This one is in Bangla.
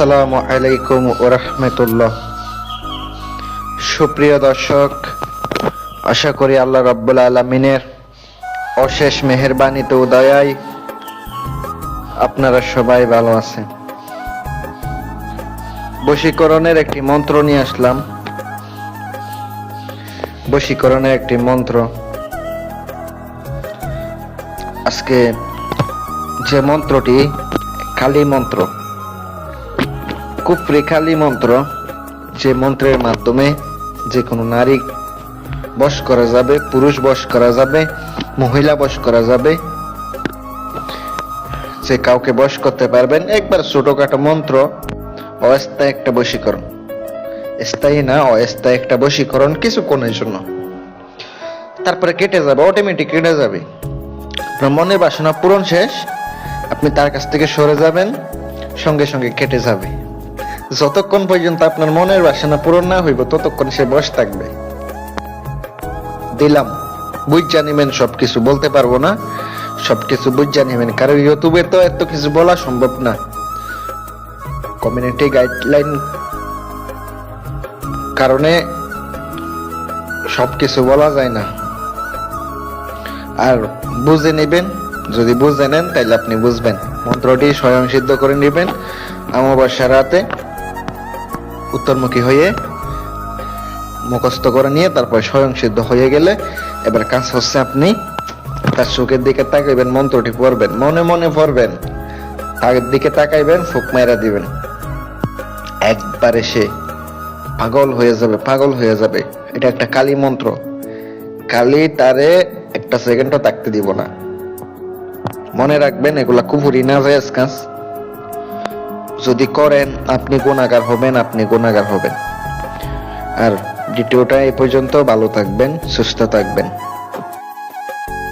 আসসালামু আলাইকুম ওরহমতুল্লাহ সুপ্রিয় দর্শক, আশা করি আল্লাহ রব্বুল আলমিনের অশেষ মেহেরবানিতে উদয়ায় আপনারা সবাই ভালো আছেন। বশীকরণের একটি মন্ত্র নিয়ে আসলাম। বশীকরণের একটি মন্ত্র। আজকে যে মন্ত্রটি কালী মন্ত্র কুফরি কালী মন্ত্র যে মন্ত্রের মাধ্যমে যে কোনো নারী বশ করা যাবে, পুরুষ বশ করা যাবে, মহিলা বশ করা যাবে, যে কাউকে বশ করতে পারবেন, একবার ছোটখাটো মন্ত্র, অস্থায়ী একটা বশীকরণ। স্থায়ী না অস্থায়ী একটা বশীকরণ কিছুক্ষণের জন্য। তারপরে কেটে যাবে অটোমেটিক কেটে যাবে। আপনার মনের বাসনা পূরণ শেষ, আপনি তার কাছ থেকে সরে যাবেন, সঙ্গে সঙ্গে কেটে যাবে। যতক্ষণ পর্যন্ত আপনার মনের বাসনা পূরণ না হইব, ততক্ষণ সে বস থাকবে। দিলাম। বুঝা নিবেন সবকিছু, বলতে পারব না। সবকিছু বুঝা নিবেন, কারণ ইউটিউবে তো এত কিছু বলা সম্ভব না। কমিউনিটি গাইডলাইন কারণে সবকিছু বলা যায় না। আর বুঝে নেবেন, যদি বুঝে নেন তাহলে আপনি বুঝবেন। মন্ত্রটি স্বয়ং সিদ্ধ করে নেবেন। অমাবস্যা রাতে উত্তরমুখী হয়ে মুখস্থ করে নিয়ে তারপর স্বয়ং সিদ্ধ হয়ে গেলে এবার কাজ হচ্ছে আপনি তার চোখের দিকে তাকাইবেন, মন্ত্রটি পড়বেন, মনে মনে পড়বেন আগের দিকে তাকাইবেন, ফুক মেরা দিবেন। একবারে সে পাগল হয়ে যাবে, পাগল হয়ে যাবে। এটা একটা কালী মন্ত্র। কালী তারে একটা সেকেন্ডও থাকতে দিব না। মনে রাখবেন, এগুলা কুফুরি না যায় কাজ। যদি করেন, আপনি গুণাগার হবেন, আপনি গুণাগার হবেন। আর দ্বিতীয়টা এই পর্যন্ত ভালো থাকবেন, সুস্থ থাকবেন।